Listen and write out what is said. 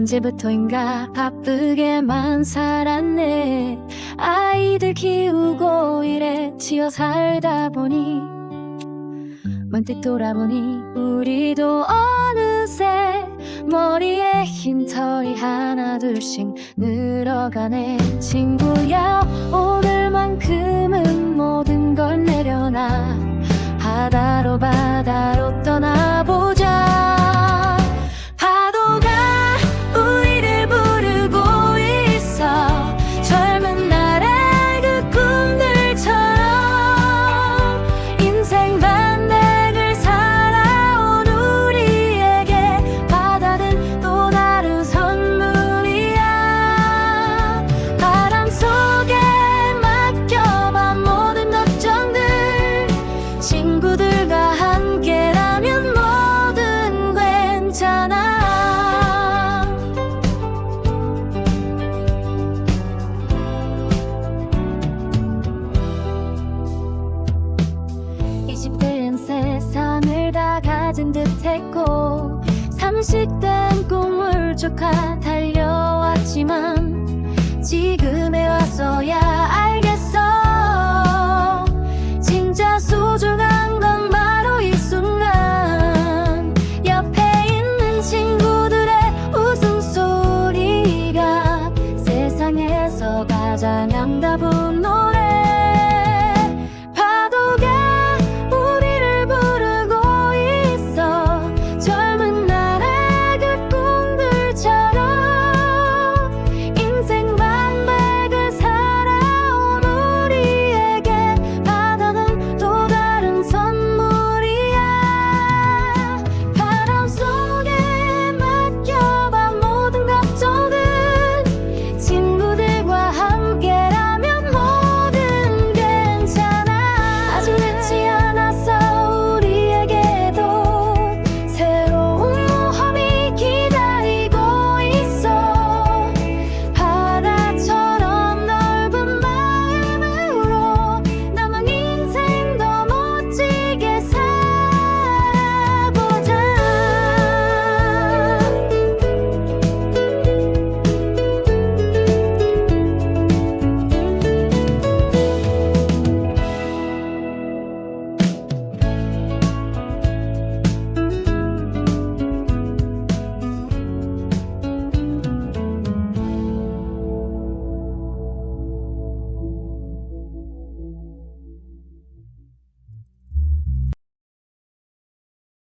언제부터인가 바쁘게만 살았네. 아이들 키우고 일에 치여 살다 보니 문득 돌아보니 우리도 어느새 머리에 흰 털이 하나 둘씩 늘어가네. 친구야 오늘만큼 다 가진 듯했고 대엔 꿈을 쫓아 달려왔지만 지금에 와서야 알겠어. 진짜 소중한 건 바로 이 순간. 옆에 있는 친구들의 웃음소리가 세상에서 가장 아름다운 노래